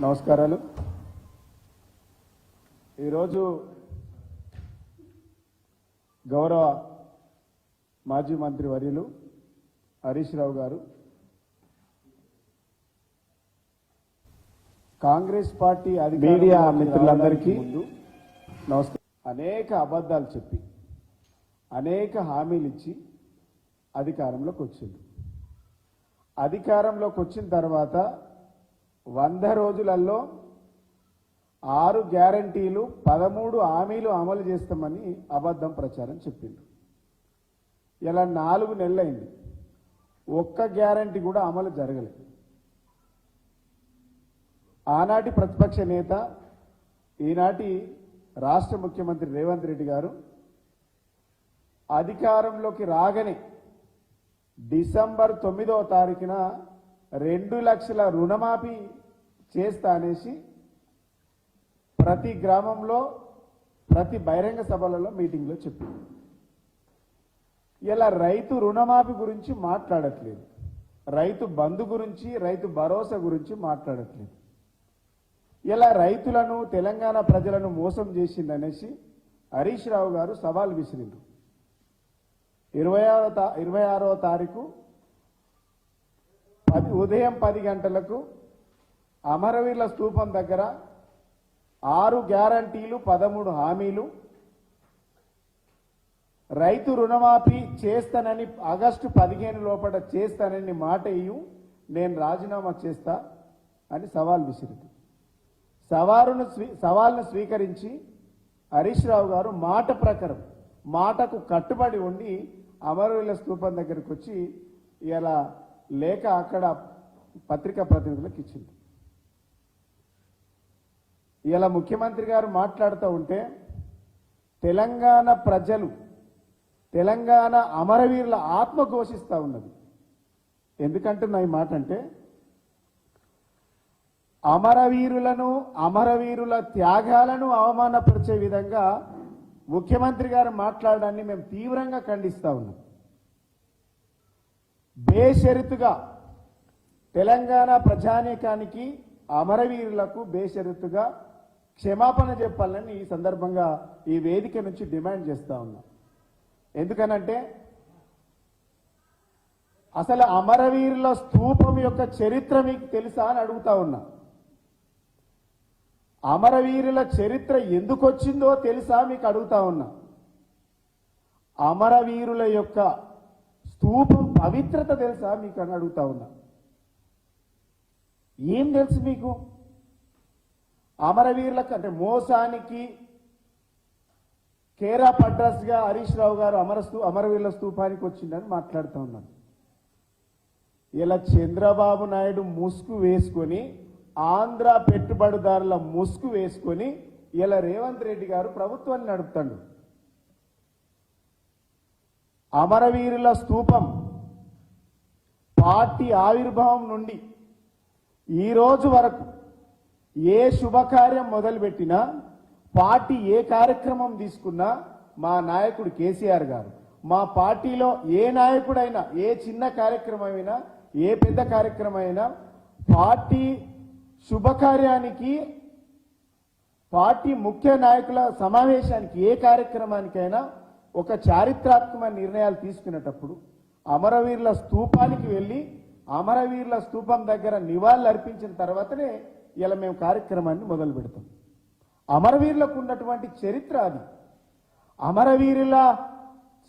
నమస్కారాలు. ఈరోజు గౌరవ మాజీ మంత్రి వర్యులు హరీష్ రావు గారు కాంగ్రెస్ పార్టీ అధికారంలోకి మీడియా మిత్రులందరికీ నమస్కారం. అనేక అబద్ధాలు చెప్పి అనేక హామీలు ఇచ్చి అధికారంలోకి వచ్చింది. అధికారంలోకి వచ్చిన తర్వాత వంద రోజులలో ఆరు గ్యారంటీలు పదమూడు హామీలు అమలు చేస్తామని అబద్ధం ప్రచారం చెప్పిండు. ఇలా నాలుగు నెలలైంది. ఒక్క గ్యారంటీ కూడా అమలు జరగలేదు. ఆనాటి ప్రతిపక్ష నేత ఈనాటి రాష్ట్ర ముఖ్యమంత్రి రేవంత్ రెడ్డి గారు అధికారంలోకి రాగానే డిసెంబర్ తొమ్మిదవ తారీఖున రెండు లక్షల రుణమాఫీ చేస్తా అనేసి ప్రతి గ్రామంలో ప్రతి బహిరంగ సభలలో మీటింగ్లో చెప్పింది. ఇలా రైతు రుణమాఫీ గురించి మాట్లాడట్లేదు. రైతు బంధు గురించి రైతు భరోసా గురించి మాట్లాడట్లేదు. ఇలా రైతులను తెలంగాణ ప్రజలను మోసం చేసిందనేసి హరీష్ రావు గారు సవాల్ విసిరిండ్రు. ఇరవై ఆరో తా ఇరవై ఆరో తారీఖు పది ఉదయం పది గంటలకు అమరవీరుల స్థూపం దగ్గర ఆరు గ్యారంటీలు పదమూడు హామీలు. రైతు రుణమాఫీ చేస్తానని ఆగస్టు పదిహేను లోపల చేస్తానని మాట ఇయ్యు నేను రాజీనామా చేస్తా అని సవాల్ విసిరింది. సవాలును స్వీ సవాల్ను స్వీకరించి హరీష్ రావు గారు మాట ప్రకారం మాటకు కట్టుబడి ఉండి అమరవీరుల స్థూపం దగ్గరికి వచ్చి ఇలా లేక అక్కడ పత్రికా ప్రతినిధులకు ఇచ్చింది. ఇలా ముఖ్యమంత్రి గారు మాట్లాడుతూ ఉంటే తెలంగాణ ప్రజలు తెలంగాణ అమరవీరుల ఆత్మ ఘోషిస్తూ ఉన్నది. ఎందుకంటున్నా ఈ మాట అంటే అమరవీరులను అమరవీరుల త్యాగాలను అవమానపరిచే విధంగా ముఖ్యమంత్రి గారు మాట్లాడడాన్ని మేము తీవ్రంగా ఖండిస్తూ ఉన్నాం. బేషరతుగా తెలంగాణ ప్రజానీకానికి అమరవీరులకు బేషరతుగా క్షమాపణ చెప్పాలని ఈ సందర్భంగా ఈ వేదిక నుంచి డిమాండ్ చేస్తా ఉన్నాం. ఎందుకనంటే అసలు అమరవీరుల స్థూపం యొక్క చరిత్ర మీకు తెలుసా అని అడుగుతా ఉన్నా. అమరవీరుల చరిత్ర ఎందుకు వచ్చిందో తెలుసా మీకు అడుగుతా ఉన్నా. అమరవీరుల యొక్క స్థూపం పవిత్రత తెలుసా మీకు అని అడుగుతా ఉన్నా. ఏం తెలుసు మీకు? అమరవీరులకు అంటే మోసానికి కేరా పడ్రస్గా హరీష్ రావు గారు అమరస్తూ అమరవీరుల స్థూపానికి వచ్చిందని మాట్లాడుతూ ఉన్నాను. ఇలా చంద్రబాబు నాయుడు ముసుగు వేసుకొని ఆంధ్ర పెట్టుబడిదారుల ముసుగు వేసుకొని ఇలా రేవంత్ రెడ్డి గారు ప్రభుత్వాన్ని నడుపుతాడు. అమరవీరుల స్తూపం పార్టీ ఆవిర్భావం నుండి ఈ రోజు వరకు ఏ శుభకార్యం మొదలుపెట్టినా పార్టీ ఏ కార్యక్రమం తీసుకున్నా మా నాయకుడు కేసీఆర్ గారు. మా పార్టీలో ఏ నాయకుడైనా ఏ చిన్న కార్యక్రమం అయినా ఏ పెద్ద కార్యక్రమం పార్టీ శుభకార్యానికి పార్టీ ముఖ్య నాయకుల సమావేశానికి ఏ కార్యక్రమానికైనా ఒక చారిత్రాత్మక నిర్ణయాలు తీసుకునేటప్పుడు అమరవీరుల స్తూపానికి వెళ్ళి అమరవీరుల స్తూపం దగ్గర నివాళులు అర్పించిన తర్వాతనే ఇలా మేము కార్యక్రమాన్ని మొదలు పెడతాం. అమరవీరులకు ఉన్నటువంటి చరిత్ర అది. అమరవీరుల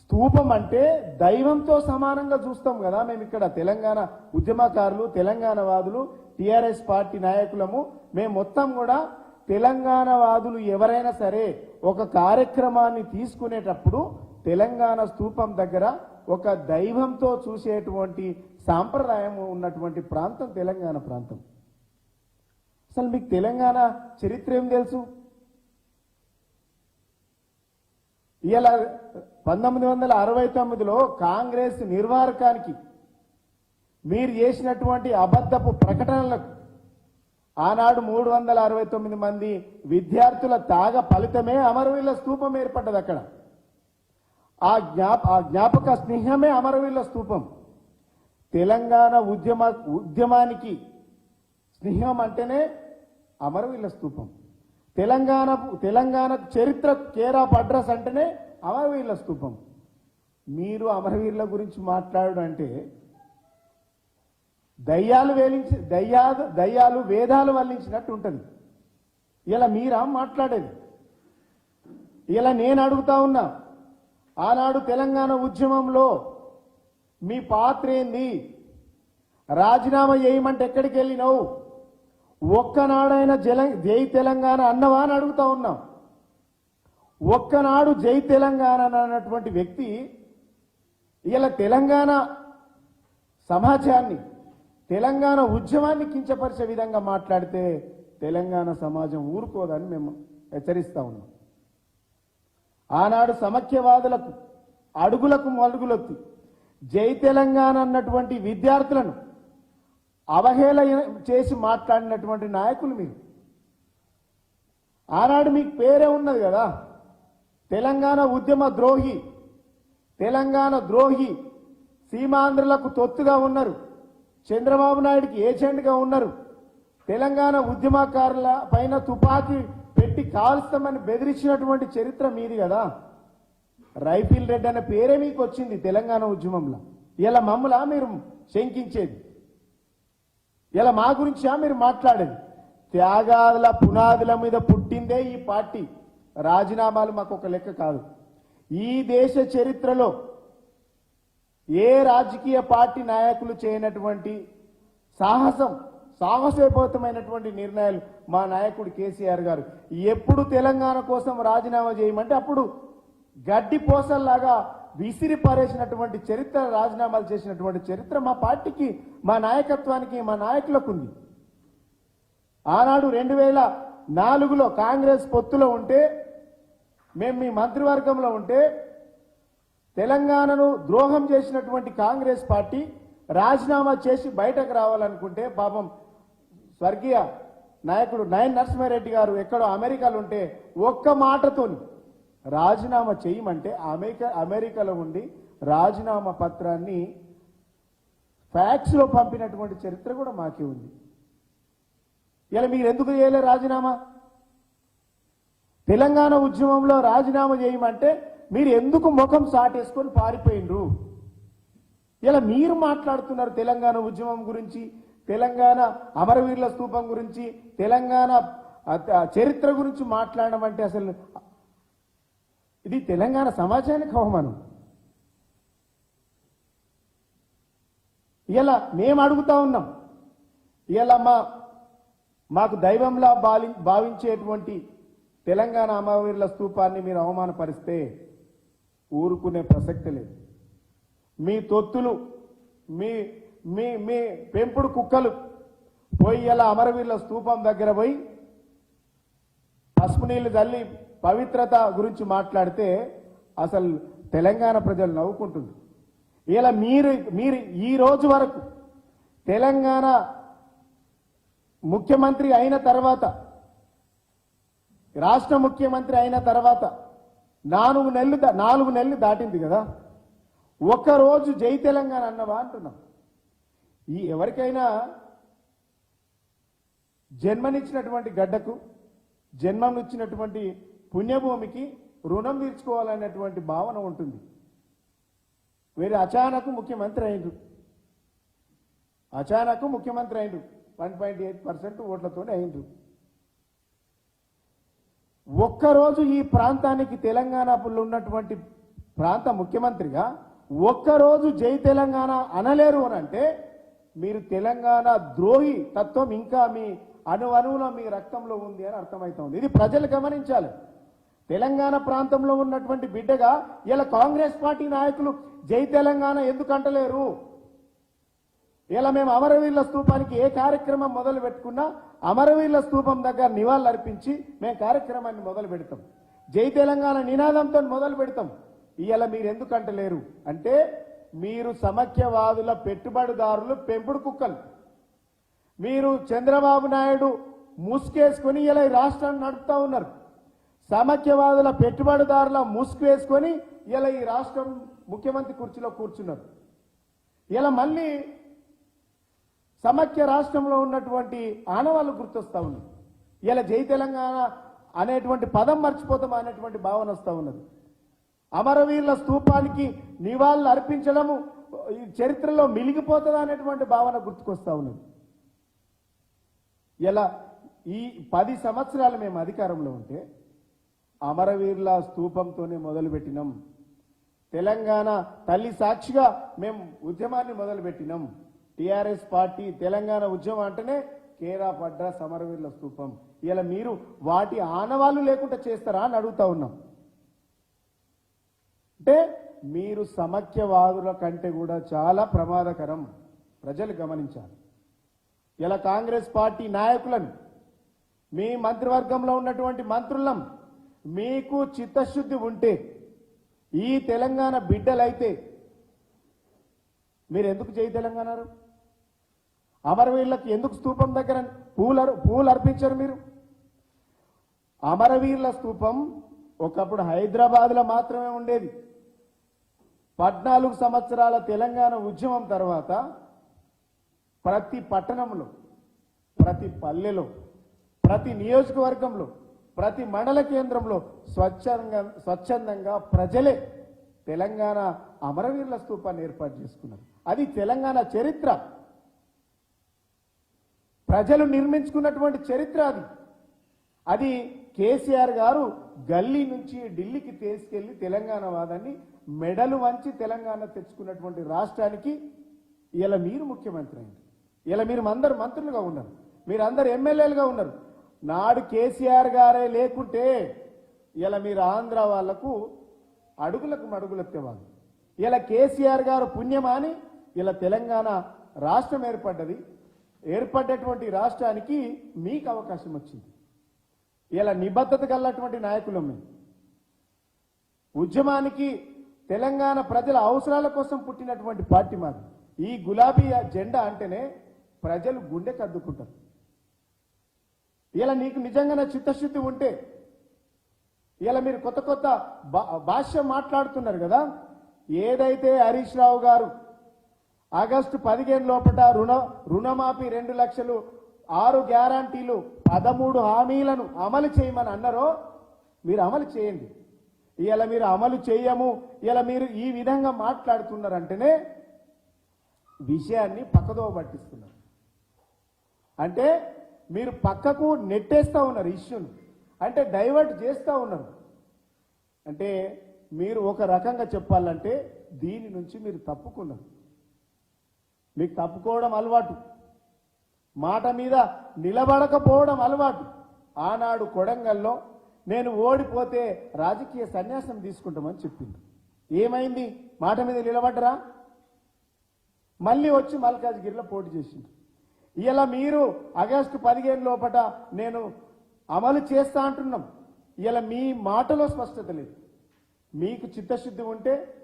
స్తూపం అంటే దైవంతో సమానంగా చూస్తాం కదా మేము ఇక్కడ. తెలంగాణ ఉద్యమకారులు తెలంగాణ వాదులు టిఆర్ఎస్ పార్టీ నాయకులము మేము మొత్తం కూడా తెలంగాణ వాదులు ఎవరైనా సరే ఒక కార్యక్రమాన్ని తీసుకునేటప్పుడు తెలంగాణ స్థూపం దగ్గర ఒక దైవంతో చూసేటువంటి సాంప్రదాయం ఉన్నటువంటి ప్రాంతం తెలంగాణ ప్రాంతం. అసలు మీకు తెలంగాణ చరిత్ర ఏం తెలుసు? ఇలా పంతొమ్మిది వందల అరవై తొమ్మిదిలో కాంగ్రెస్ నిర్వాహకానికి మీరు చేసినటువంటి అబద్ధపు ప్రకటనలకు ఆనాడు మూడు వందల అరవై తొమ్మిది మంది విద్యార్థుల తాగ ఫలితమే అమరవీళ్ళ స్తూపం ఏర్పడ్డది అక్కడ. ఆ జ్ఞాప ఆ జ్ఞాపక స్నేహమే అమరవీళ్ళ స్తూపం తెలంగాణ ఉద్యమ ఉద్యమానికి స్నేహం అంటేనే అమరవీళ్ళ స్తూపం తెలంగాణ తెలంగాణ చరిత్ర కేర్ అడ్రస్ అంటేనే అమరవీళ్ళ స్తూపం మీరు అమరవీరుల గురించి మాట్లాడడం అంటే దయ్యాలు వేలించి దయ్యా దయ్యాలు వేదాలు వల్లించినట్టు ఉంటుంది. ఇలా మీరా మాట్లాడేది? ఇలా నేను అడుగుతా ఉన్నా ఆనాడు తెలంగాణ ఉద్యమంలో మీ పాత్ర ఏంది రాజీనామా చేయమంటే ఎక్కడికి వెళ్ళినావు? ఒక్కనాడైనా జల జై తెలంగాణ అన్నవా అని అడుగుతా ఉన్నాం. ఒక్కనాడు జై తెలంగాణ అన్నటువంటి వ్యక్తి ఇలా తెలంగాణ సమాజాన్ని తెలంగాణ ఉద్యమాన్ని కించపరిచే విధంగా మాట్లాడితే తెలంగాణ సమాజం ఊరుకోదని మేము హెచ్చరిస్తా ఉన్నాం. ఆనాడు సమఖ్యవాదులకు అడుగులకు మడుగులొత్తి జై తెలంగాణ అన్నటువంటి విద్యార్థులను అవహేళ చేసి మాట్లాడినటువంటి నాయకులు మీరు. ఆనాడు మీకు పేరే ఉన్నది కదా. తెలంగాణ ఉద్యమ ద్రోహి తెలంగాణ ద్రోహి సీమాంధ్రులకు తొత్తుగా ఉన్నారు. చంద్రబాబు నాయుడికి ఏజెంట్గా ఉన్నారు. తెలంగాణ ఉద్యమకారుల పైన తుపాకీ పెట్టి కాల్స్తామని బెదిరించినటువంటి చరిత్ర మీది కదా. రైఫిల్ రెడ్డి అనే పేరే మీకు వచ్చింది తెలంగాణ ఉద్యమంలో. ఇలా మమ్మలా మీరు శంకించేది. ఇలా మా గురించా మీరు మాట్లాడేది. త్యాగాల పునాదుల మీద పుట్టిందే ఈ పార్టీ. రాజీనామాలు మాకు ఒక లెక్క కాదు. ఈ దేశ చరిత్రలో ఏ రాజకీయ పార్టీ నాయకులు చేయనటువంటి సాహసం సాహసోపేతమైనటువంటి నిర్ణయాలు మా నాయకుడు కేసీఆర్ గారు. ఎప్పుడు తెలంగాణ కోసం రాజీనామా చేయమంటే అప్పుడు గడ్డి పోసల్లాగా విసిరి పారేసినటువంటి చరిత్ర రాజీనామాలు చేసినటువంటి చరిత్ర మా పార్టీకి మా నాయకత్వానికి మా నాయకులకు ఉంది ఆనాడు రెండు వేల నాలుగులో కాంగ్రెస్ పొత్తులో ఉంటే మేము మీ మంత్రివర్గంలో ఉంటే తెలంగాణను ద్రోహం చేసినటువంటి కాంగ్రెస్ పార్టీ రాజీనామా చేసి బయటకు రావాలనుకుంటే పాపం స్వర్గీయ నాయకుడు నయన్ నరసింహారెడ్డి గారు ఎక్కడో అమెరికాలో ఉంటే ఒక్క మాటతోని రాజీనామా చేయమంటే అమెరికా అమెరికాలో ఉండి రాజీనామా పత్రాన్ని ఫ్యాక్స్లో పంపినటువంటి చరిత్ర కూడా మాకే ఉంది. ఇలా మీరు ఎందుకు చేయలే రాజీనామా? తెలంగాణ ఉద్యమంలో రాజీనామా చేయమంటే మీరు ఎందుకు ముఖం సాటేసుకొని పారిపోయిండ్రు? ఇలా మీరు మాట్లాడుతున్నారు తెలంగాణ ఉద్యమం గురించి తెలంగాణ అమరవీరుల స్తూపం గురించి తెలంగాణ చరిత్ర గురించి మాట్లాడడం అంటే అసలు ఇది తెలంగాణ సమాజానికి అవమానం. ఇలా మేము అడుగుతా ఉన్నాం. ఇలా మా మాకు దైవంలా భావి భావించేటువంటి తెలంగాణ అమరవీరుల స్తూపాన్ని మీరు అవమానపరిస్తే ఊరుకునే ప్రసక్తి లేదు. మీ తొత్తులు మీ మీ మీ పెంపుడు కుక్కలు పోయి ఇలా అమరవీరుల స్తూపం దగ్గర పోయి పసుపు నీళ్ళు తల్లి పవిత్రత గురించి మాట్లాడితే అసలు తెలంగాణ ప్రజలు నవ్వుకుంటుంది ఇలా మీరు మీరు ఈ రోజు వరకు తెలంగాణ ముఖ్యమంత్రి అయిన తర్వాత రాష్ట్ర ముఖ్యమంత్రి అయిన తర్వాత నాలుగు నెలలు దా- నాలుగు నెలలు దాటింది కదా. ఒక్కరోజు జై తెలంగాణ అన్నవా అంటున్నాం. ఈ ఎవరికైనా జన్మనిచ్చినటువంటి గడ్డకు జన్మనిచ్చినటువంటి పుణ్యభూమికి రుణం తీర్చుకోవాలనేటువంటి భావన ఉంటుంది. వీరు అచానకు ముఖ్యమంత్రి అయిండు అచానకు ముఖ్యమంత్రి అయిండు వన్ పాయింట్ ఎయిట్ పర్సెంట్ ఓట్లతోనే అయిండు ఒక్కరోజు ఈ ప్రాంతానికి తెలంగాణ ఉన్నటువంటి ప్రాంత ముఖ్యమంత్రిగా ఒక్కరోజు జై తెలంగాణ అనలేరు అని అంటే మీరు తెలంగాణ ద్రోహి తత్వం ఇంకా మీ అణువణువున అణువులో మీ రక్తంలో ఉంది అని అర్థమవుతోంది ఇది ప్రజలు గమనించాలి. తెలంగాణ ప్రాంతంలో ఉన్నటువంటి బిడ్డగా ఇలా కాంగ్రెస్ పార్టీ నాయకులు జై తెలంగాణ ఎందుకు అంటలేరు? ఇలా మేము అమరవీరుల స్తూపానికి ఏ కార్యక్రమం మొదలు పెట్టుకున్నా అమరవీరుల స్తూపం దగ్గర నివాళులు అర్పించి మేము కార్యక్రమాన్ని మొదలు పెడతాం. జై తెలంగాణ నినాదంతో మొదలు పెడతాం. ఇవాళ మీరు ఎందుకు అంటే మీరు సమైక్యవాదుల పెట్టుబడిదారులు పెంపుడు కుక్కలు. మీరు చంద్రబాబు నాయుడు ముసుకేసుకొని ఇలా ఈ రాష్ట్రాన్ని నడుపుతా ఉన్నారు. సమైక్యవాదుల పెట్టుబడిదారుల ముసుగు వేసుకొని ఇలా ఈ రాష్ట్రం ముఖ్యమంత్రి కుర్చీలో కూర్చున్నారు. ఇలా మళ్ళీ సమైక్య రాష్ట్రంలో ఉన్నటువంటి ఆనవాళ్ళు గుర్తొస్తా ఉన్నది. ఇలా జై తెలంగాణ అనేటువంటి పదం మర్చిపోతాం అనేటువంటి భావన వస్తూ ఉన్నది. అమరవీరుల స్తూపానికి నివాళులు అర్పించడము ఈ చరిత్రలో మిలిగిపోతుంది అనేటువంటి భావన గుర్తుకొస్తా ఉన్నది. ఇలా ఈ పది సంవత్సరాలు మేము అధికారంలో ఉంటే అమరవీరుల స్తూపంతోనే మొదలుపెట్టినాం. తెలంగాణ తల్లి సాక్షిగా మేము ఉద్యమాన్ని మొదలుపెట్టినాం. టిఆర్ఎస్ పార్టీ తెలంగాణ ఉద్యమం అంటేనే కేరా పడ్డ సమరవీరుల స్థూపం. ఇలా మీరు వాటి ఆనవాళ్ళు లేకుండా చేస్తారా అని అడుగుతా ఉన్నాం. అంటే మీరు సమైక్యవాదుల కంటే కూడా చాలా ప్రమాదకరం ప్రజలు గమనించాలి. ఇలా కాంగ్రెస్ పార్టీ నాయకులను మీ మంత్రివర్గంలో ఉన్నటువంటి మంత్రులం మీకు చిత్తశుద్ధి ఉంటే ఈ తెలంగాణ బిడ్డలైతే మీరు ఎందుకు చేయి తెలంగాణ అమరవీరులకు ఎందుకు స్తూపం దగ్గర పూలు పూలు అర్పించారు మీరు? అమరవీరుల స్తూపం ఒకప్పుడు హైదరాబాద్లో మాత్రమే ఉండేది. పద్నాలుగు సంవత్సరాల తెలంగాణ ఉద్యమం తర్వాత ప్రతి పట్టణంలో ప్రతి పల్లెలో ప్రతి నియోజకవర్గంలో ప్రతి మండల కేంద్రంలో స్వచ్ఛంగా స్వచ్ఛందంగా ప్రజలే తెలంగాణ అమరవీరుల స్తూపాన్ని ఏర్పాటు చేసుకున్నారు. అది తెలంగాణ చరిత్ర. ప్రజలు నిర్మించుకున్నటువంటి చరిత్ర అది. అది కేసీఆర్ గారు గల్లీ నుంచి ఢిల్లీకి తీసుకెళ్ళి తెలంగాణ వాదాన్ని మెడలు వంచి తెలంగాణ తెచ్చుకున్నటువంటి రాష్ట్రానికి ఇలా మీరు ముఖ్యమంత్రి అయింది ఇలా మీరు అందరు మంత్రులుగా ఉన్నారు. మీరు అందరు ఎమ్మెల్యేలుగా ఉన్నారు. నాడు కేసీఆర్ గారే లేకుంటే ఇలా మీరు ఆంధ్ర వాళ్ళకు అడుగులకు మడుగులెత్తేవాళ్ళు ఇలా కేసీఆర్ గారు పుణ్యమాని ఇలా తెలంగాణ రాష్ట్రం ఏర్పడ్డది. ఏర్పడ్డటువంటి రాష్ట్రానికి మీకు అవకాశం వచ్చింది. ఇలా నిబద్ధత కలటువంటి నాయకులం మేము. ఉద్యమానికి తెలంగాణ ప్రజల అవసరాల కోసం పుట్టినటువంటి పార్టీ మాది. ఈ గులాబీ జెండా అంటేనే ప్రజలు గుండె కద్దుకుంటారు. ఇలా నీకు నిజంగానే చిత్తశుద్ధి ఉంటే ఇలా మీరు కొత్త కొత్త భా- భాష్య మాట్లాడుతున్నారు కదా ఏదైతే హరీష్ రావు గారు ఆగస్టు పదిహేను లోపల రుణ రుణమాఫీ రెండు లక్షలు ఆరు గ్యారంటీలు పదమూడు హామీలను అమలు చేయమని అన్నారో మీరు అమలు చేయండి. ఇలా మీరు అమలు చేయము ఇలా మీరు ఈ విధంగా మాట్లాడుతున్నారంటేనే విషయాన్ని పక్కదో పట్టిస్తున్నారు. అంటే మీరు పక్కకు నెట్టేస్తూ ఉన్నారు ఇష్యూని. అంటే డైవర్ట్ చేస్తూ ఉన్నారు. అంటే మీరు ఒక రకంగా చెప్పాలంటే దీని నుంచి మీరు తప్పుకున్నారు. మీకు తప్పుకోవడం అలవాటు. మాట మీద నిలబడకపోవడం అలవాటు. ఆనాడు కొడంగల్లో నేను ఓడిపోతే రాజకీయ సన్యాసం తీసుకుంటామని చెప్పింది. ఏమైంది? మాట మీద నిలబడ్డరా? మళ్ళీ వచ్చి మల్కాజ్గిరిలో పోటీ చేసింది. ఇలా మీరు ఆగస్టు పదిహేను లోపట నేను అమలు చేస్తా అంటున్నాం. ఇలా మీ మాటలో స్పష్టత లేదు. మీకు చిత్తశుద్ధి ఉంటే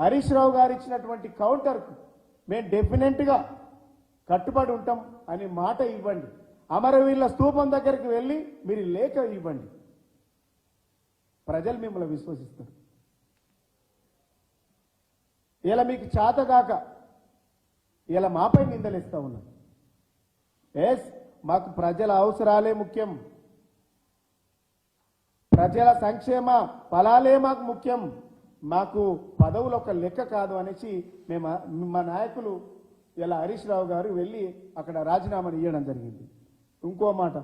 హరీష్ రావు గారు ఇచ్చినటువంటి కౌంటర్కు మేము డెఫినెట్గా కట్టుబడి ఉంటాం అని మాట ఇవ్వండి. అమరవీరుల స్తూపం దగ్గరికి వెళ్ళి మీరు లేఖ ఇవ్వండి. ప్రజలు మిమ్మల్ని విశ్వసిస్తారు. ఇలా మీకు చేతగాక ఇలా మాపై నిందలిస్తా ఉన్నారు ఎస్ మాకు ప్రజల అవసరాలే ముఖ్యం. ప్రజల సంక్షేమ ఫలాలే మాకు ముఖ్యం. మాకు పదవులు ఒక లెక్క కాదు అనేసి మేము మా నాయకులు ఇలా హరీష్ రావు గారు వెళ్ళి అక్కడ రాజీనామాను ఇవ్వడం జరిగింది. ఇంకో మాట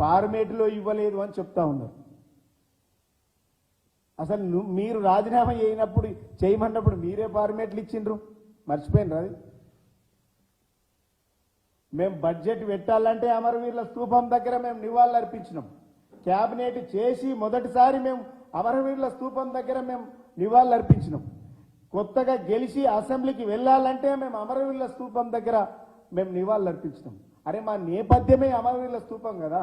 ఫార్మేట్లో ఇవ్వలేదు అని చెప్తా ఉన్నారు. అసలు మీరు రాజీనామా చేయనప్పుడు చేయమన్నప్పుడు మీరే ఫార్మేట్లు ఇచ్చిండ్రు? మర్చిపోయినరు అది? మేము బడ్జెట్ పెట్టాలంటే అమరవీరుల స్తూపం దగ్గర మేము నివాళులు అర్పించినాం క్యాబినెట్ చేసి మొదటిసారి మేము అమరవీరుల స్తూపం దగ్గర మేము నివాళులర్పించినాం. కొత్తగా గెలిచి అసెంబ్లీకి వెళ్ళాలంటే మేము అమరవీరుల స్తూపం దగ్గర మేము నివాళులు అర్పించినాం అరే మా నేపథ్యమే అమరవీరుల స్తూపం కదా.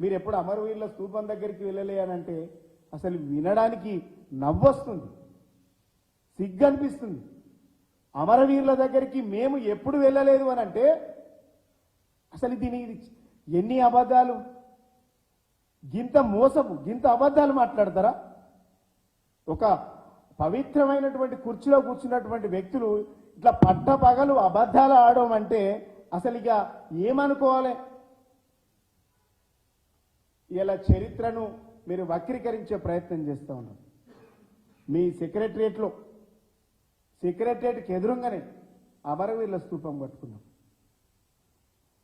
మీరు ఎప్పుడు అమరవీరుల స్తూపం దగ్గరికి వెళ్ళలే అని అంటే అసలు వినడానికి నవ్వొస్తుంది. సిగ్గు అనిపిస్తుంది అమరవీరుల దగ్గరికి మేము ఎప్పుడు వెళ్ళలేదు అని అంటే అసలు దీనికి ఎన్ని అబద్ధాలు? గింత మోసము గింత అబద్ధాలు మాట్లాడతారా? ఒక పవిత్రమైనటువంటి కుర్చీలో కూర్చున్నటువంటి వ్యక్తులు ఇట్లా పట్ట పగలు అబద్ధాలు ఆడడం అంటే అసలు ఇక ఏమనుకోవాలి? ఇలా చరిత్రను మీరు వక్రీకరించే ప్రయత్నం చేస్తూ ఉన్నారు. మీ సెక్రటరియట్లో సెక్రటరియట్కి ఎదురుగానే అమరవీరుల స్తూపం కట్టుకున్నాం.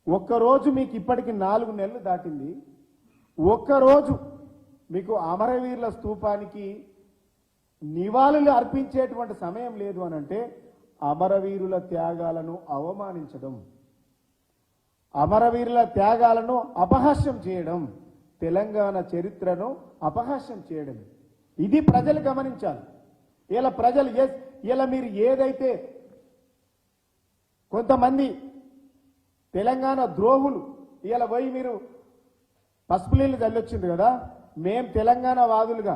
ఒక్కరోజు మీకు ఇప్పటికి నాలుగు నెలలు దాటింది. ఒక్కరోజు మీకు అమరవీరుల స్తూపానికి నివాళులు అర్పించేటువంటి సమయం లేదు అని అంటే అమరవీరుల త్యాగాలను అవమానించడం అమరవీరుల త్యాగాలను అపహాస్యం చేయడం తెలంగాణ చరిత్రను అపహాస్యం చేయడం. ఇది ప్రజలు గమనించాలి. ఇలా ప్రజలు ఎస్ ఇలా మీరు ఏదైతే కొంతమంది తెలంగాణ ద్రోహులు ఇలా పోయి మీరు పసుపు నీళ్ళు చల్లొచ్చింది కదా మేం తెలంగాణ వాదులుగా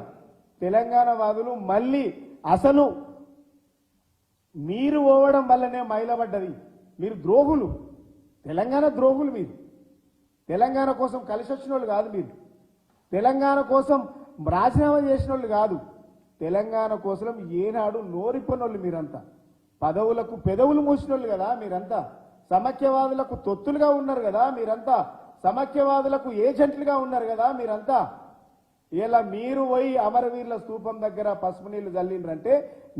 తెలంగాణ వాదులు మళ్ళీ అసలు మీరు పోవడం వల్లనే మైలబడ్డది. మీరు ద్రోహులు. తెలంగాణ ద్రోహులు మీరు. తెలంగాణ కోసం కలిసి వచ్చిన వాళ్ళు కాదు మీరు. తెలంగాణ కోసం రాజీనామా చేసిన వాళ్ళు కాదు. తెలంగాణ కోసం ఏనాడు నోరిప్పనోళ్ళు మీరంతా. పదవులకు పెదవులు మూసినోళ్ళు కదా మీరంతా. సమైక్యవాదులకు తొత్తులుగా ఉన్నారు కదా మీరంతా. సమైక్యవాదులకు ఏజెంట్లుగా ఉన్నారు కదా మీరంతా. ఇలా మీరు పోయి అమరవీరుల స్తూపం దగ్గర పసుపు నీళ్ళు చల్లిండ్రంటే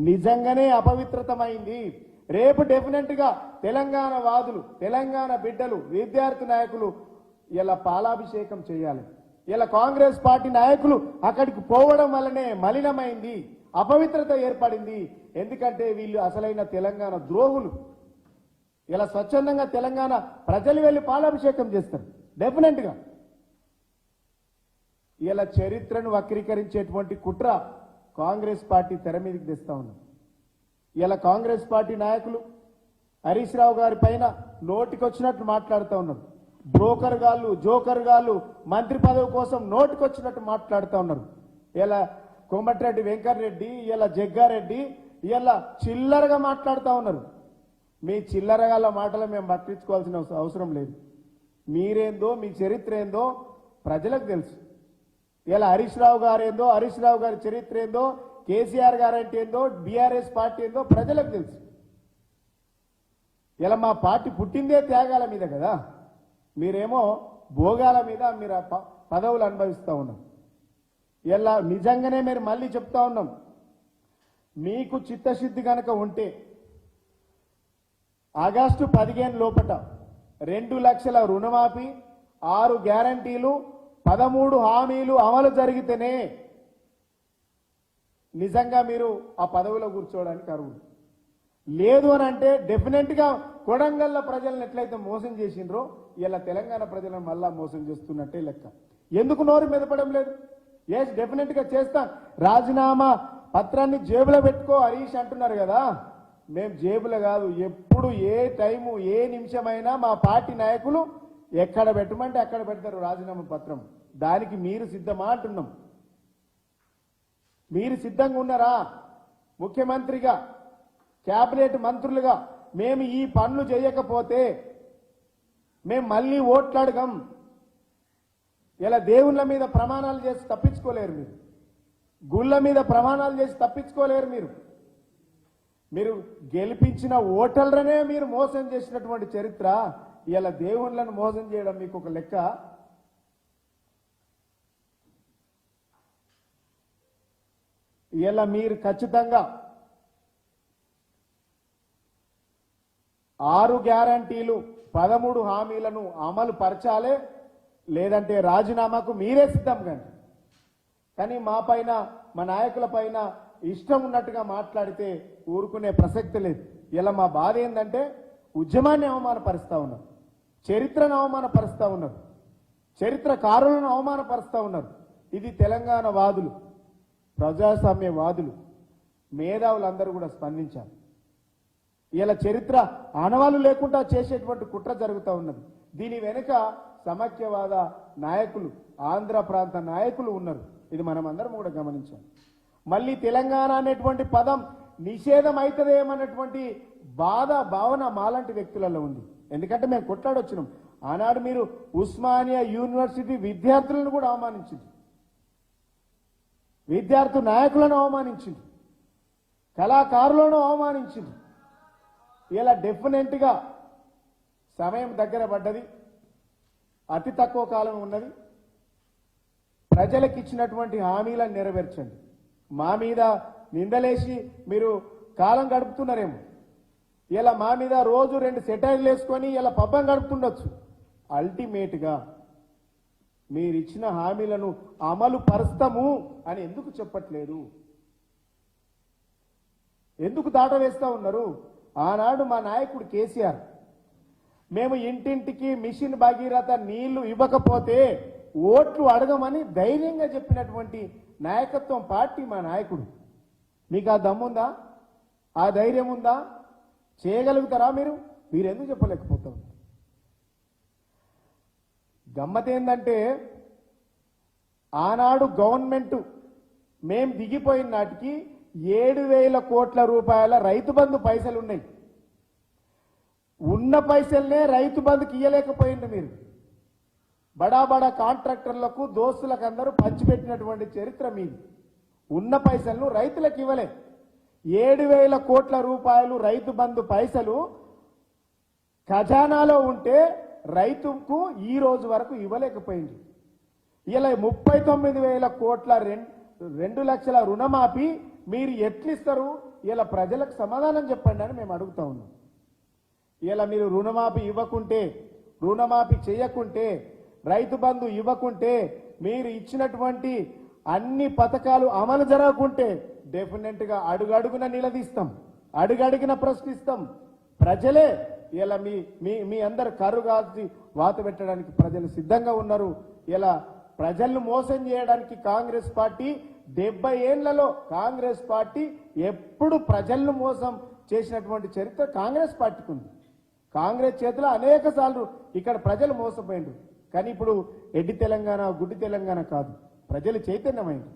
నిజంగానే అపవిత్రతమైంది. రేపు డెఫినెట్గా తెలంగాణ వాదులు తెలంగాణ బిడ్డలు విద్యార్థి నాయకులు ఇలా పాలాభిషేకం చేయాలి. ఇలా కాంగ్రెస్ పార్టీ నాయకులు అక్కడికి పోవడం వల్లనే మలినమైంది అపవిత్రత ఏర్పడింది. ఎందుకంటే వీళ్ళు అసలైన తెలంగాణ ద్రోహులు. ఇలా స్వచ్ఛందంగా తెలంగాణ ప్రజలు వెళ్ళి పాలాభిషేకం చేస్తారు డెఫినెట్గా. ఇలా చరిత్రను వక్రీకరించేటువంటి కుట్ర కాంగ్రెస్ పార్టీ తెర మీదకి తెస్తా ఉన్నారు ఇలా కాంగ్రెస్ పార్టీ నాయకులు హరీష్ రావు గారి పైన నోటికొచ్చినట్టు మాట్లాడుతూ ఉన్నారు. బ్రోకర్ గాళ్ళు జోకర్ గాళ్ళు మంత్రి పదవి కోసం నోటికొచ్చినట్టు మాట్లాడుతూ ఉన్నారు. ఇలా కోమటిరెడ్డి వెంకటరెడ్డి ఇలా జగ్గారెడ్డి ఇలా చిల్లరగా మాట్లాడుతూ ఉన్నారు. మీ చిల్లరగాల మాటలు మేము పట్టించుకోవాల్సిన అవస- అవసరం లేదు. మీరేందో మీ చరిత్ర ఏందో ప్రజలకు తెలుసు. ఇలా హరీష్ రావు గారు ఏందో హరీష్ రావు గారి చరిత్ర ఏందో కేసీఆర్ గారు అంటే ఏందో బీఆర్ఎస్ పార్టీ ఏందో ప్రజలకు తెలుసు. ఇలా మా పార్టీ పుట్టిందే త్యాగాల మీద కదా. మీరేమో భోగాల మీద మీరు ఆ పదవులు అనుభవిస్తూ ఉన్నాం. ఇలా నిజంగానే మీరు మళ్ళీ చెప్తా ఉన్నాం. మీకు చిత్తశుద్ధి కనుక ఉంటే ఆగస్టు పదిహేను లోపట రెండు లక్షల రుణమాఫీ ఆరు గ్యారంటీలు పదమూడు హామీలు అమలు జరిగితేనే నిజంగా మీరు ఆ పదవిలో కూర్చోవడానికి అర్హులు. లేదు అని అంటే డెఫినెట్గా కొడంగల్ల ప్రజలను ఎట్లయితే మోసం చేసిండ్రో ఇలా తెలంగాణ ప్రజలను మళ్ళా మోసం చేస్తున్నట్టే లెక్క. ఎందుకు నోరు మెదపడం లేదు? ఎస్ డెఫినెట్గా చేస్తాం. రాజీనామా పత్రాన్ని జేబులో పెట్టుకో హరీష్ అంటున్నారు కదా. మేము జేబులో కాదు ఎప్పుడు ఏ టైము ఏ నిమిషమైనా మా పార్టీ నాయకులు ఎక్కడ పెట్టమంటే అక్కడ పెడతారు రాజీనామా పత్రం. దానికి మీరు సిద్ధమా అంటున్నాం. మీరు సిద్ధంగా ఉన్నారా? ముఖ్యమంత్రిగా కేబినెట్ మంత్రులుగా మేము ఈ పనులు చేయకపోతే మేము మళ్ళీ ఓట్లాడగం ఇలా దేవుళ్ళ మీద ప్రమాణాలు చేసి తప్పించుకోలేరు మీరు. గుళ్ళ మీద ప్రమాణాలు చేసి తప్పించుకోలేరు మీరు. మీరు గెలిపించిన ఓటర్లనే మీరు మోసం చేసినటువంటి చరిత్ర ఇలా దేవుళ్ళను మోసం చేయడం మీకు ఒక లెక్క? ఇలా మీరు ఖచ్చితంగా ఆరు గ్యారంటీలు పదమూడు హామీలను అమలు పరచాలే లేదంటే రాజీనామాకు మీరే సిద్ధం కండి. కానీ మా పైన మా నాయకుల పైన ఇష్టం ఉన్నట్టుగా మాట్లాడితే ఊరుకునే ప్రసక్తి లేదు. ఇలా మా బాధ ఏంటంటే ఉద్యమాన్ని అవమానపరుస్తూ ఉన్నాం చరిత్రను అవమానపరుస్తూ ఉన్నారు చరిత్రకారులను అవమానపరుస్తూ ఉన్నారు ఇది తెలంగాణ వాదులు ప్రజాస్వామ్య వాదులు మేధావులందరూ కూడా స్పందించారు ఇలా చరిత్ర ఆనవాళ్ళు లేకుండా చేసేటువంటి కుట్ర జరుగుతూ ఉన్నది. దీని వెనుక సమాఖ్యవాద నాయకులు ఆంధ్ర ప్రాంత నాయకులు ఉన్నారు. ఇది మనం అందరం కూడా గమనించాం మళ్ళీ తెలంగాణ అనేటువంటి పదం నిషేధం అవుతుందేమన్నటువంటి బాధ భావన మాలాంటి వ్యక్తులలో ఉంది. ఎందుకంటే మేము కొట్లాడొచ్చినాం. ఆనాడు మీరు ఉస్మానియా యూనివర్సిటీ విద్యార్థులను కూడా అవమానించింది. విద్యార్థి నాయకులను అవమానించింది. కళాకారులను అవమానించింది. ఇలా డెఫినెంట్గా సమయం దగ్గర పడ్డది. అతి తక్కువ కాలం ఉన్నది. ప్రజలకు ఇచ్చినటువంటి హామీలను నెరవేర్చండి. మా మీద నిందలేసి మీరు కాలం గడుపుతున్నారేమో. ఇలా మా మీద రోజు రెండు సెటైర్లు వేసుకొని ఇలా పబ్బం గడుపుతుండొచ్చు. అల్టిమేట్గా మీరు ఇచ్చిన హామీలను అమలు పరుస్తాము అని ఎందుకు చెప్పట్లేదు? ఎందుకు దాట వేస్తా ఉన్నారు? ఆనాడు మా నాయకుడు కేసీఆర్ మేము ఇంటింటికి మిషన్ భగీరథ నీళ్ళు ఇవ్వకపోతే ఓట్లు అడగమని ధైర్యంగా చెప్పినటువంటి నాయకత్వం పార్టీ మా నాయకుడు. మీకు ఆ దమ్ముందా? ఆ ధైర్యం ఉందా? చేయగలుగుతారా మీరు? మీరు ఎందుకు చెప్పలేకపోతారు? గమ్మత్ ఏంటంటే ఆనాడు గవర్నమెంట్ మేం దిగిపోయిన నాటికి ఏడు వేల కోట్ల రూపాయల రైతు బంధు పైసలు ఉన్నాయి ఉన్న పైసల్నే రైతు బంధుకి ఇయ్యలేకపోయింది మీరు. బడా బడా కాంట్రాక్టర్లకు దోస్తులకు అందరూ పంచిపెట్టినటువంటి చరిత్ర మీది. ఉన్న పైసలను రైతులకు ఇవ్వలే. ఏడు వేల కోట్ల రూపాయలు రైతు బంధు పైసలు ఖజానాలో ఉంటే రైతుకు ఈ రోజు వరకు ఇవ్వలేకపోయింది. ఇలా ముప్పై తొమ్మిది వేల కోట్ల రెండు లక్షల రుణమాఫీ మీరు ఎట్లిస్తారు? ఇలా ప్రజలకు సమాధానం చెప్పండి అని మేము అడుగుతా ఉన్నాం. ఇలా మీరు రుణమాఫీ ఇవ్వకుంటే రుణమాఫీ చేయకుంటే రైతు బంధు ఇవ్వకుంటే మీరు ఇచ్చినటువంటి అన్ని పథకాలు అమలు జరగకుంటే డెఫినెట్గా అడుగడుగున నిలదీస్తాం అడుగడుగున ప్రశ్నిస్తాం. ప్రజలే ఇలా మీ మీ మీ అందరు కర్రు కాల్చి వాత పెట్టడానికి ప్రజలు సిద్ధంగా ఉన్నారు. ఇలా ప్రజలను మోసం చేయడానికి కాంగ్రెస్ పార్టీ డెబ్బై ఏళ్ళలో కాంగ్రెస్ పార్టీ ఎప్పుడు ప్రజలను మోసం చేసినటువంటి చరిత్ర కాంగ్రెస్ పార్టీకి ఉంది. కాంగ్రెస్ చేతిలో అనేక సార్లు ఇక్కడ ప్రజలు మోసపోయిండు కానీ ఇప్పుడు ఎడ్డి తెలంగాణ గుడ్డి తెలంగాణ కాదు. ప్రజలు చైతన్యమైంది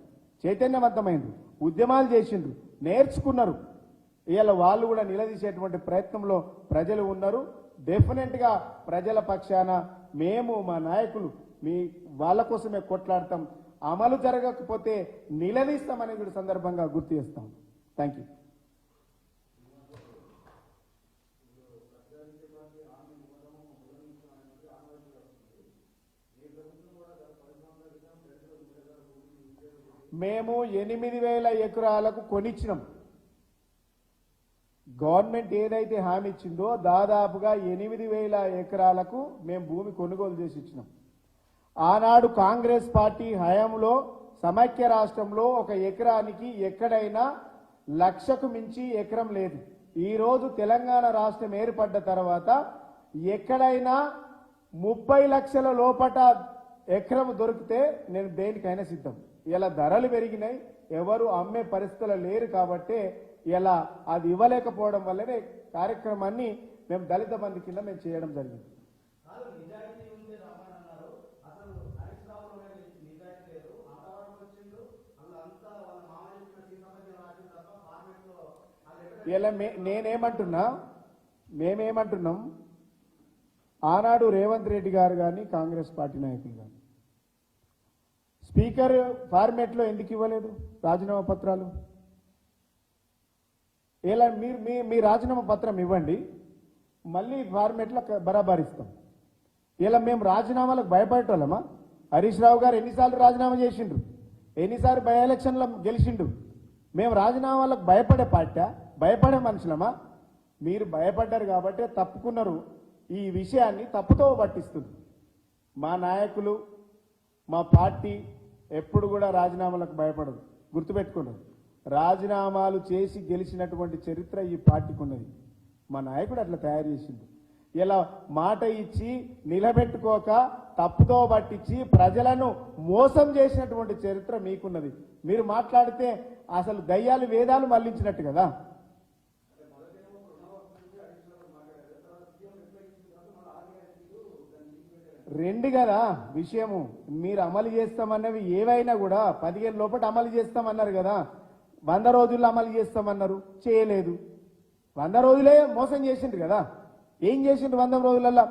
చైతన్యవంతమైంది. ఉద్యమాలు చేసిండ్రు. నేర్చుకున్నారు. ఇవాళ వాళ్ళు కూడా నిలదీసేటువంటి ప్రయత్నంలో ప్రజలు ఉన్నారు. డెఫినెట్గా ప్రజల పక్షాన మేము మా నాయకులు మీ వాళ్ళ కోసమే కొట్లాడతాం. అమలు జరగకపోతే నిలదీస్తామని సందర్భంగా గుర్తు చేస్తాం. థ్యాంక్ యూ మేము ఎనిమిది వేల ఎకరాలకు కొనిచ్చినాం. గవర్నమెంట్ ఏదైతే హామీ ఇచ్చిందో దాదాపుగా ఎనిమిది వేల ఎకరాలకు మేము భూమి కొనుగోలు చేసి ఇచ్చినాం. ఆనాడు కాంగ్రెస్ పార్టీ హయాంలో సమైక్య రాష్ట్రంలో ఒక ఎకరానికి ఎక్కడైనా లక్షకు మించి ఎకరం లేదు. ఈరోజు తెలంగాణ రాష్ట్రం ఏర్పడ్డ తర్వాత ఎక్కడైనా ముప్పై లక్షల లోపట ఎకరం దొరికితే నేను దేనికైనా సిద్ధం. ఇలా ధరలు పెరిగినాయి. ఎవరు అమ్మే పరిస్థితులు లేరు కాబట్టి ఇలా అది ఇవ్వలేకపోవడం వల్లనే కార్యక్రమాన్ని మేము దళిత బంధు కింద మేము చేయడం జరిగింది. ఇలా మే- నేనేమంటున్నా మేమేమంటున్నాం ఆనాడు రేవంత్ రెడ్డి గారు కానీ కాంగ్రెస్ పార్టీ నాయకులు కానీ స్పీకర్ ఫార్మేట్లో ఎందుకు ఇవ్వలేదు? రాజీనామా పత్రాలు? ఇలా మీరు మీ మీ రాజీనామా పత్రం ఇవ్వండి మళ్ళీ ఫార్మేట్లో బరాబర్ ఇస్తాం ఇలా మేము రాజీనామాలకు భయపడటోళ్ళమా? హరీష్ రావు గారు ఎన్నిసార్లు రాజీనామా చేసిండ్రు? ఎన్నిసార్లు బై ఎలక్షన్లో గెలిచిండు మేము రాజీనామాలకు భయపడే పార్టీ భయపడే మనుషులమా? మీరు భయపడ్డారు కాబట్టి తప్పుకున్నారు. ఈ విషయాన్ని తప్పుతో పట్టిస్తుంది. మా నాయకులు మా పార్టీ ఎప్పుడు కూడా రాజీనామాలకు భయపడదు. గుర్తుపెట్టుకున్నది రాజీనామాలు చేసి గెలిచినటువంటి చరిత్ర ఈ పార్టీకి ఉన్నది. మా నాయకుడు అట్లా తయారు చేసింది ఇలా మాట ఇచ్చి నిలబెట్టుకోక తప్పుతో పట్టించి ప్రజలను మోసం చేసినటువంటి చరిత్ర మీకున్నది. మీరు మాట్లాడితే అసలు దయ్యాలు వేదాలు మళ్ళించినట్టు కదా? రెండు కదా విషయము. మీరు అమలు చేస్తామన్నవి ఏవైనా కూడా పదిహేను లోపల అమలు చేస్తామన్నారు కదా. వంద రోజుల్లో అమలు చేస్తామన్నారు. చేయలేదు. వంద రోజులే మోసం చేసిండ్రు కదా. ఏం చేసిండ్రు వంద రోజులలో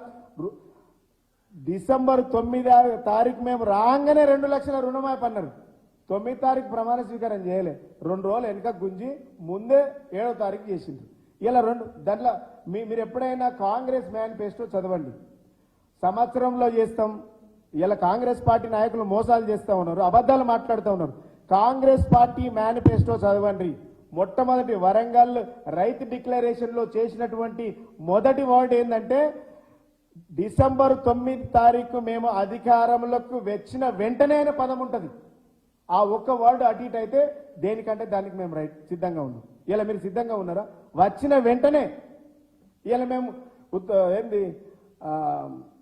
డిసెంబర్ తొమ్మిది తారీఖు మేము రాగానే రెండు లక్షల రుణమాఫీ అన్నారు. తొమ్మిది తారీఖు ప్రమాణ స్వీకారం చేయలే. రెండు రోజులు వెనుక గుంజి ముందే ఏడో తారీఖు చేసిండ్రు. ఇలా రెండు దాంట్లో మీ మీరు ఎప్పుడైనా కాంగ్రెస్ మేనిఫెస్టో చదవండి. సంవత్సరంలో చేస్తాం. ఇలా కాంగ్రెస్ పార్టీ నాయకులు మోసాలు చేస్తా ఉన్నారు అబద్ధాలు మాట్లాడుతూ ఉన్నారు. కాంగ్రెస్ పార్టీ మేనిఫెస్టో చదవండి. మొట్టమొదటి వరంగల్ రైతు డిక్లరేషన్లో చేసినటువంటి మొదటి వర్డ్ ఏంటంటే డిసెంబర్ తొమ్మిది తారీఖు మేము అధికారంలోకి వచ్చిన వెంటనే అనే పదం ఉంటుంది. ఆ ఒక్క వర్డ్ అటు ఇటు అయితే దేనికంటే దానికి మేము రైట్ సిద్ధంగా ఉన్నాం. ఇలా మీరు సిద్ధంగా ఉన్నారా? వచ్చిన వెంటనే ఇలా మేము ఏంది ఆ,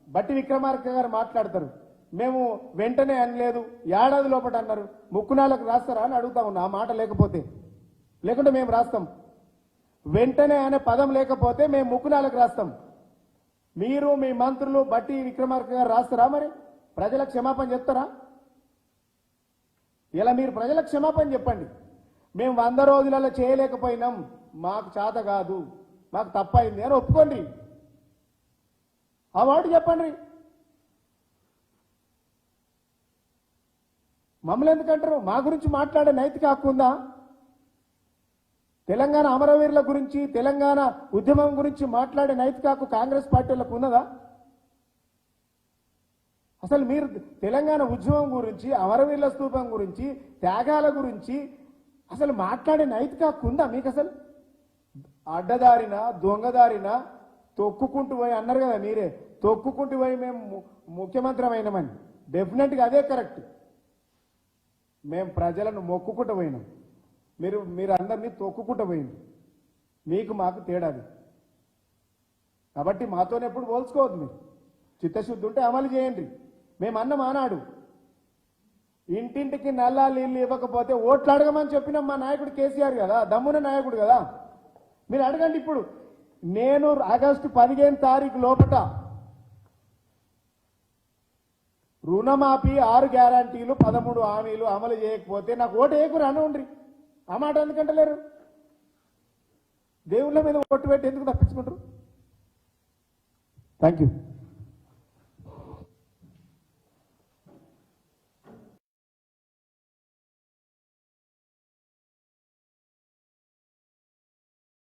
బట్టి విక్రమార్క గారు మాట్లాడతారు. మేము వెంటనే అనలేదు ఏడాది లోపల అన్నారు ముక్కునాలకు రాస్తారా అని అడుగుతా ఉన్నా ఆ మాట లేకపోతే. లేకుంటే మేము రాస్తాం. వెంటనే అనే పదం లేకపోతే మేము ముక్కునాలకు రాస్తాం. మీరు మీ మంత్రులు బట్టి విక్రమార్క గారు రాస్తారా మరి? ప్రజలకు క్షమాపణ చెప్తారా? ఇలా మీరు ప్రజల క్షమాపణ చెప్పండి. మేము వంద రోజులలో చేయలేకపోయినాం. మాకు చేత కాదు. మాకు తప్పైంది అని ఒప్పుకోండి. ఆ మాట చెప్పండి. మమ్మల్ని ఎందుకంటారు? మా గురించి మాట్లాడే నైతిక హక్కు ఉందా? తెలంగాణ అమరవీరుల గురించి తెలంగాణ ఉద్యమం గురించి మాట్లాడే నైతిక హక్కు కాంగ్రెస్ పార్టీలకు ఉన్నదా? అసలు మీరు తెలంగాణ ఉద్యమం గురించి అమరవీరుల స్తూపం గురించి త్యాగాల గురించి అసలు మాట్లాడే నైతిక హక్కు ఉందా మీకు అసలు? అడ్డదారిన దొంగదారిన తొక్కుకుంటూ పోయి అన్నారు కదా మీరే తొక్కుకుంటూ పోయి మేము ము- ముఖ్యమంత్రి అయినామని డెఫినెట్గా అదే కరెక్ట్ మేము ప్రజలను మొక్కుకుంటూ పోయినాం. మీరు మీరు అందరినీ తొక్కుకుంటూ పోయింది మీకు మాకు తేడాది కాబట్టి మాతో ఎప్పుడు పోల్చుకోవద్దు మీరు. చిత్తశుద్ధి ఉంటే అమలు చేయండి. మేము అన్నం ఆనాడు. ఇంటింటికి నల్లా నీళ్ళు ఇవ్వకపోతే ఓట్లు అడగమని చెప్పిన మా నాయకుడు కేసీఆర్ కదా దమ్మున నాయకుడు కదా. మీరు అడగండి ఇప్పుడు నేను ఆగస్టు పదిహేను తారీఖు లోపట రుణమాఫీ ఆరు గ్యారంటీలు పదమూడు హామీలు అమలు చేయకపోతే నాకు ఓటు వేయకు అనండ్రి ఆ మాట ఎందుకంటలేరు? దేవుళ్ళ మీద ఓటు పెట్టి ఎందుకు తప్పించుకుంటారు? Thank you